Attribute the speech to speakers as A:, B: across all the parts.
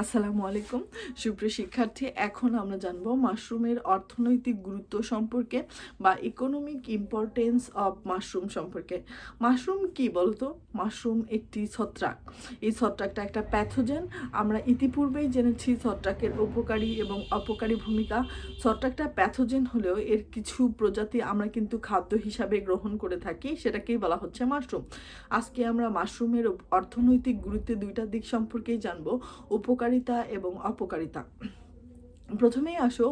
A: আসসালামু আলাইকুম। সুপ্রিয় শিক্ষার্থী, এখন আমরা জানব মাশরুমের অর্থনৈতিক গুরুত্ব সম্পর্কে বা ইকোনমিক ইম্পর্টেন্স অফ মাশরুম সম্পর্কে। মাশরুম কি বলতো? মাশরুম একটি ছত্রাক। এই ছত্রাকটা একটা প্যাথোজেন আমরা ইতিপূর্বেই জেনেছি ছত্রাকের উপকারী এবং অপকারী ভূমিকা। ছত্রাকটা প্যাথোজেন হলেও এর কিছু প্রজাতি আমরা কিন্তু খাদ্য হিসাবে গ্রহণ করে থাকি, সেটাকেই বলা হচ্ছে মাশরুম। আজকে আমরা মাশরুমের অর্থনৈতিক গুরুত্বের দুইটা দিক সম্পর্কেই জানব। উপকারিতা এবং অপকারিতা। প্রথমেই আসো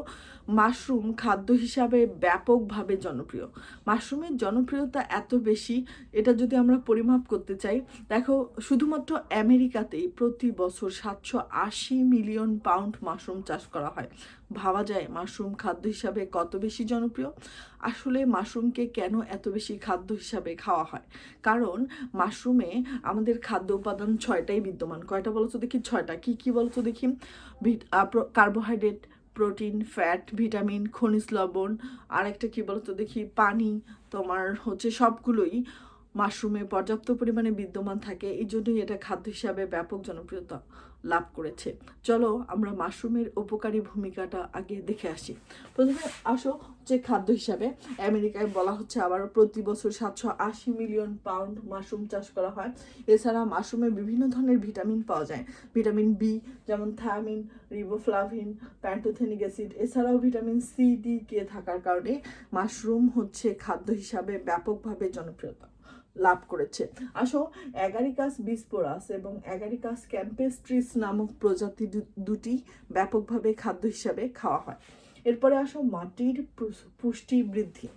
A: মাশরুম খাদ্য হিসাবে ব্যাপকভাবে জনপ্রিয়। মাশরুমের জনপ্রিয়তা এত বেশি, এটা যদি আমরা পরিমাপ করতে চাই, দেখো শুধুমাত্র আমেরিকাতেই প্রতি বছর সাতশো আশি মিলিয়ন পাউন্ড মাশরুম চাষ করা হয়। ভাবা যায় মাশরুম খাদ্য হিসাবে কত বেশি জনপ্রিয়? আসলে মাশরুমকে কেন এত বেশি খাদ্য হিসাবে খাওয়া হয়? কারণ মাশরুমে আমাদের খাদ্য উপাদান ছয়টাই বিদ্যমান। কয়টা বলো তো দেখি? ছয়টা। কি কি বলো তো দেখি কার্বোহাইড্রেট প্রোটিন ফ্যাট ভিটামিন খনিজ লবণ আর একটা কী বলতো দেখি, পানি, তোমার হচ্ছে সবগুলোই মাশরুমে পর্যাপ্ত পরিমাণে বিদ্যমান থাকে। এই জন্যই এটা খাদ্য হিসাবে ব্যাপক জনপ্রিয়তা। লাভ করেছে। চলো আমরা মাশরুমের উপকারী ভূমিকাটা আগে দেখে আসি। প্রথমে আসো যে খাদ্য হিসাবে। আমেরিকায় বলা হচ্ছে আবার প্রতি বছর সাতশো আশি মিলিয়ন পাউন্ড মাশরুম চাষ করা হয়। এছাড়া মাশরুমে বিভিন্ন ধরনের ভিটামিন পাওয়া যায়। ভিটামিন বি যেমন থায়ামিন রিবোফ্লাভিন প্যান্টোথেনিক অ্যাসিড এছাড়াও ভিটামিন সি ডি কে থাকার কারণে মাশরুম হচ্ছে খাদ্য হিসাবে ব্যাপকভাবে জনপ্রিয়তা। লাভ করেছে। আসো অ্যাগারিকাস বিসপোরাস এবং অ্যাগারিকাস ক্যাম্পেস্ট্রিস নামক প্রজাতি দুটি ব্যাপকভাবে খাদ্য হিসাবে খাওয়া হয়। এরপরে আসো, মাটির পুষ্টি বৃদ্ধি।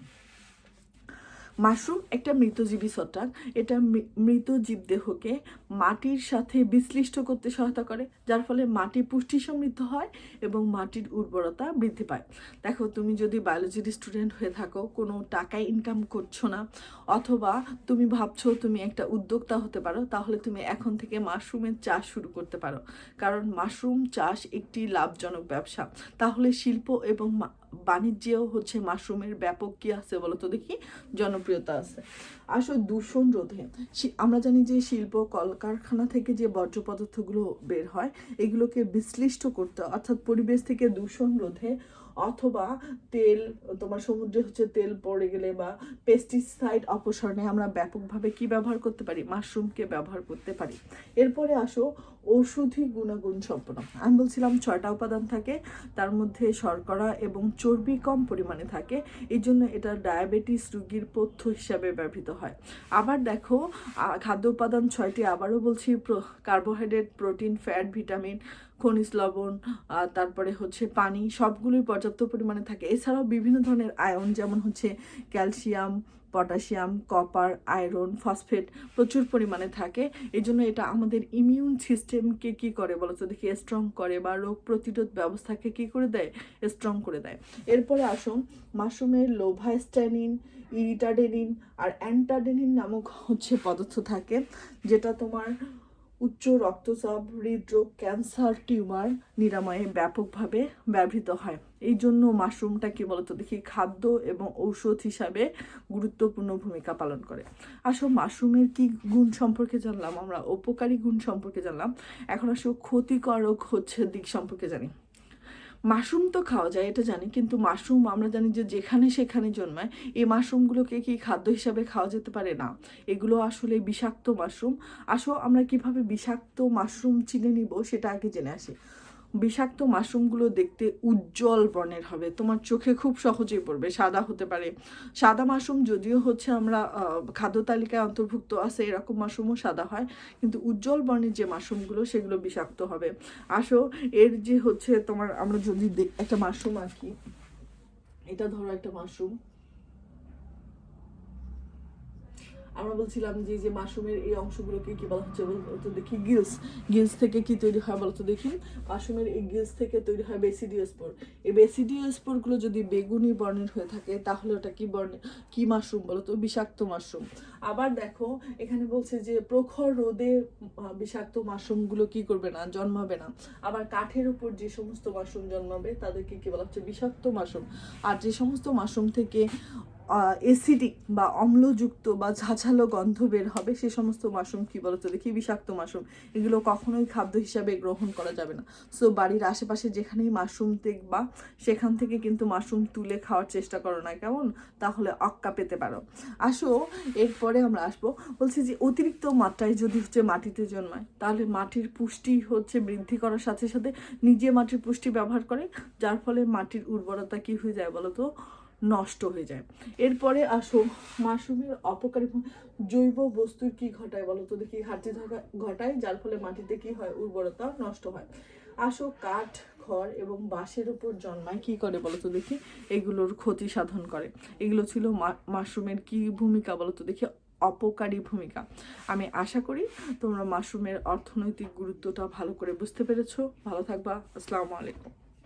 A: মাশরুম একটা মৃতজীবী ছত্রাক। এটা মৃত জীবদেহকে মাটির সাথে বিশ্লিষ্ট করতে সহায়তা করে, যার ফলে মাটি পুষ্টি সমৃদ্ধ হয় এবং মাটির উর্বরতা বৃদ্ধি পায়। দেখো, তুমি যদি বায়োলজির স্টুডেন্ট হয়ে থাকো, কোনো টাকায় ইনকাম করছ না, অথবা তুমি ভাবছ তুমি একটা উদ্যোক্তা হতে পারো, তাহলে তুমি এখন থেকে মাশরুমের চাষ শুরু করতে পারো। কারণ মাশরুম চাষ একটি লাভজনক ব্যবসা। তাহলে শিল্প এবং বাণিজ্যেও হচ্ছে মাশরুমের ব্যাপক কি আছে বলো তো দেখি? জনপ্রিয়তা আছে। আসলে দূষণ রোধে। আমরা জানি যে শিল্প, কলকারখানা থেকে যে বর্জ্য পদার্থগুলো বের হয়, এগুলোকে বিশ্লিষ্ট করতে অর্থাৎ পরিবেশ থেকে দূষণ রোধে অথবা তেল, তোমার সমুদ্রে হচ্ছে তেল পড়ে গেলে বা পেস্টিসাইড অপসারণে আমরা ব্যাপকভাবে কি ব্যবহার করতে পারি? মাশরুমকে ব্যবহার করতে পারি। এরপরে আসো ঔষধি গুণাগুণ সম্পন্ন। আমি বলছিলাম ছয়টা উপাদান থাকে, তার মধ্যে শর্করা এবং চর্বি কম পরিমাণে থাকে, এই জন্য এটা ডায়াবেটিস রুগীর পথ্য হিসাবে ব্যবহৃত হয়। আবার দেখো খাদ্য উপাদান ছয়টি, আবারও বলছি কার্বোহাইড্রেট, প্রোটিন, ফ্যাট, ভিটামিন খনিজ লবণ তারপরে হচ্ছে পানি, সবগুলোই পর্যাপ্ত পরিমাণে থাকে। এছাড়াও বিভিন্ন ধরনের আয়ন যেমন হচ্ছে calcium, potassium, copper, iron, phosphate প্রচুর পরিমাণে থাকে। এই জন্য এটা আমাদের ইমিউন সিস্টেমকে কি করে বলো তো? দেখি স্ট্রং করে বা রোগ প্রতিরোধ ব্যবস্থাকে কি করে দেয়? স্ট্রং করে দেয়। এরপরে আসুন, মাশরুমের লোভাস্ট্যানিন, ইরিটাডেনিন আর অ্যান্টাডেনিন নামক হচ্ছে পদার্থ থাকে, যেটা তোমার উচ্চ রক্তচাপ, হৃদরোগ, ক্যান্সার, টিউমার নিরাময়ে ব্যাপকভাবে ব্যবহৃত হয়। এই জন্য মাশরুমটা কি বলতো দেখি খাদ্য এবং ঔষধ হিসাবে গুরুত্বপূর্ণ ভূমিকা পালন করে। আসো মাশরুমের কি গুণ সম্পর্কে জানলাম আমরা? উপকারী গুণ সম্পর্কে জানলাম। এখন আসো ক্ষতিকারক হচ্ছে দিক সম্পর্কে জানি। মাশরুম তো খাওয়া যায়, এটা জানি। কিন্তু মাশরুম আমরা জানি যে যেখানে সেখানে জন্মায়, এই মাশরুমগুলোকে কি খাদ্য হিসাবে খাওয়া যেতে পারে? না। এগুলো আসলে বিষাক্ত মাশরুম। আসো, আমরা কীভাবে বিষাক্ত মাশরুম চিনে নিব সেটা আগে জেনে আসি। বিষাক্ত মাশরুমগুলো দেখতে উজ্জ্বল বর্ণের হবে। তোমার চোখে খুব সহজেই পড়বে, সাদা হতে পারে। সাদা মাশরুম যদিও হচ্ছে আমরা খাদ্য তালিকায় অন্তর্ভুক্ত আছে, এরকম মাশরুমও সাদা হয়, কিন্তু উজ্জ্বল বর্ণের যে মাশরুমগুলো, সেগুলো বিষাক্ত হবে। আসো, এর যে হচ্ছে তোমার, আমরা যদি একটা মাশরুম আঁকি এটা ধরো একটা মাশরুম। আমরা বলছিলাম যে যে মাশরুমের এই অংশগুলোকে কি বলা হচ্ছে? বলতো দেখি গিলস গিলস থেকে কি তৈরি হয় বলতো দেখি। মাশরুমের এই গিলস থেকে তৈরি হয় বেসিডিওস্পোর এই বেসিডিওস্পোরগুলো যদি বেগুনি বর্ণের হয়ে থাকে, তাহলে ওটা কি বর্ণের কি মাশরুম বলতো বিষাক্ত মাশরুম। আবার দেখো, এখানে বলছে যে, প্রখর রোদে বিষাক্ত মাশরুমগুলো কি করবে না? জন্মাবে না। আবার কাঠের উপর যে সমস্ত মাশরুম জন্মাবে, তাদেরকে কি বলা হচ্ছে? বিষাক্ত মাশরুম। আর যে সমস্ত মাশরুম থেকে অ্যাসিডিক বা অম্লযুক্ত বা ঝাঝালো গন্ধ বের হবে, সে সমস্ত মাশরুম কি বলতো দেখি, বিষাক্ত মাশরুম। এগুলো কখনোই খাদ্য হিসাবে গ্রহণ করা যাবে না। সো বাড়ির আশেপাশে যেখানেই মাশরুম দেখবা সেখান থেকে কিন্তু মাশরুম তুলে খাওয়ার চেষ্টা করো না কেমন? তাহলে অক্কা পেতে পারো। আসো, এরপরে আমরা আসব। বলছি যে, অতিরিক্ত মাত্রায় যদি হচ্ছে মাটিতে জন্মায়, তাহলে মাটির পুষ্টি হচ্ছে বৃদ্ধি করার সাথে সাথে নিজে মাটির পুষ্টি ব্যবহার করে, যার ফলে মাটির উর্বরতা কি হয়ে যায় বলো তো নষ্ট হয়ে যায়। এরপরে আসো, মাশরুমের অপকারী জৈব বস্তুর কি ঘটায় বলো? তো দেখি ঘাটতি ঘটায়? যার ফলে মাটিতে কি হয়? উর্বরতা নষ্ট হয়। আসো, কাঠ, খড় এবং বাঁশের উপর জন্মায়। কি করে বলো তো দেখি? এগুলোর ক্ষতি সাধন করে। এগুলো ছিল মাশরুমের কি ভূমিকা বলো তো দেখি? অপকারী ভূমিকা। আমি আশা করি তোমরা মাশরুমের অর্থনৈতিক গুরুত্বটা ভালো করে বুঝতে পেরেছ। ভালো থাকবা। আসসালামু আলাইকুম।